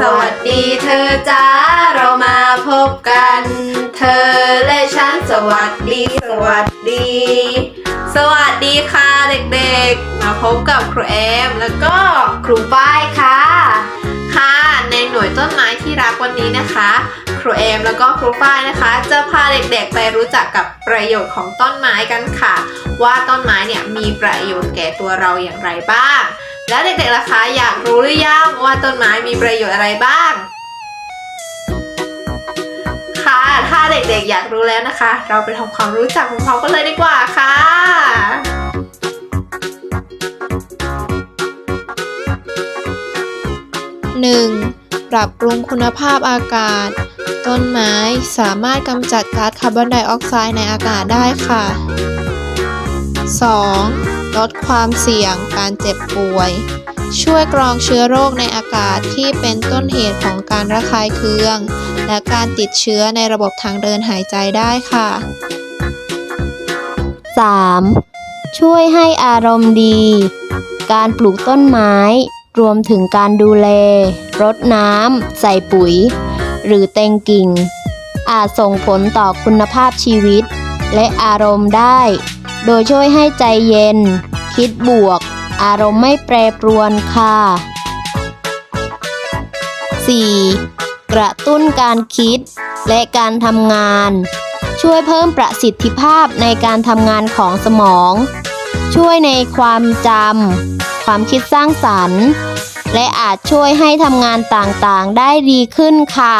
สวัสดีเธอจ้าเรามาพบกัน เธอและฉันสวัสดีสวัสดี สวัสดีค่ะเด็กๆ มาพบกับครูแอมแล้วก็ครูป้ายค่ะ ค่ะในหน่วยต้นไม้ที่รักวันนี้นะคะ รูเอมแล้วก็ครูฝ้ายนะคะ จะพาเด็กๆไปรู้จักกับประโยชน์ของต้นไม้กันค่ะ ว่าต้นไม้เนี่ยมีประโยชน์แก่ตัวเราอย่างไรบ้าง แล้วเด็กๆล่ะคะอยากรู้หรือยังว่าต้นไม้มีประโยชน์อะไรบ้างค่ะถ้าเด็กๆอยากรู้แล้วนะคะ เราไปทำความรู้จักของเขากันเลยดีกว่าค่ะ 1. ปรับปรุงคุณภาพอากาศ ต้นไม้สามารถกำจัดก๊าซคาร์บอนไดออกไซด์ในอากาศได้ค่ะ 2. ลดความเสี่ยงการเจ็บป่วย ช่วยกรองเชื้อโรคในอากาศที่เป็นต้นเหตุของการระคายเคือง และการติดเชื้อในระบบทางเดินหายใจได้ค่ะ 3. ช่วยให้อารมณ์ดี การปลูกต้นไม้ รวมถึงการดูแล รดน้ำ ใส่ปุ๋ย หรือเต็งกิ่ง อาจส่งผลต่อคุณภาพชีวิต และอารมณ์ได้ โดยช่วยให้ใจเย็น คิดบวก อารมณ์ไม่แปรปรวนค่ะ 4. กระตุ้นการคิดและการทำงาน ช่วยเพิ่มประสิทธิภาพในการทำงานของสมอง ช่วยในความจำ ความคิดสร้างสรรค์ และอาจช่วยให้ทำงานต่างๆ ได้ดีขึ้นค่ะ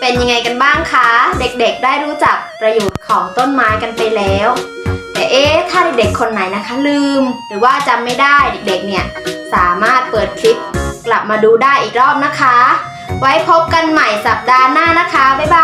เป็นยังไงกันบ้างคะ เด็กๆได้รู้จักประโยชน์ของต้นไม้กันไปแล้ว แต่เอ๊ะถ้าเด็กๆคนไหนนะคะลืม หรือว่าจำไม่ได้เด็กๆเนี่ยสามารถเปิดคลิปกลับมาดูได้อีกรอบนะคะ ไว้พบกันใหม่สัปดาห์หน้านะคะบ๊ายบาย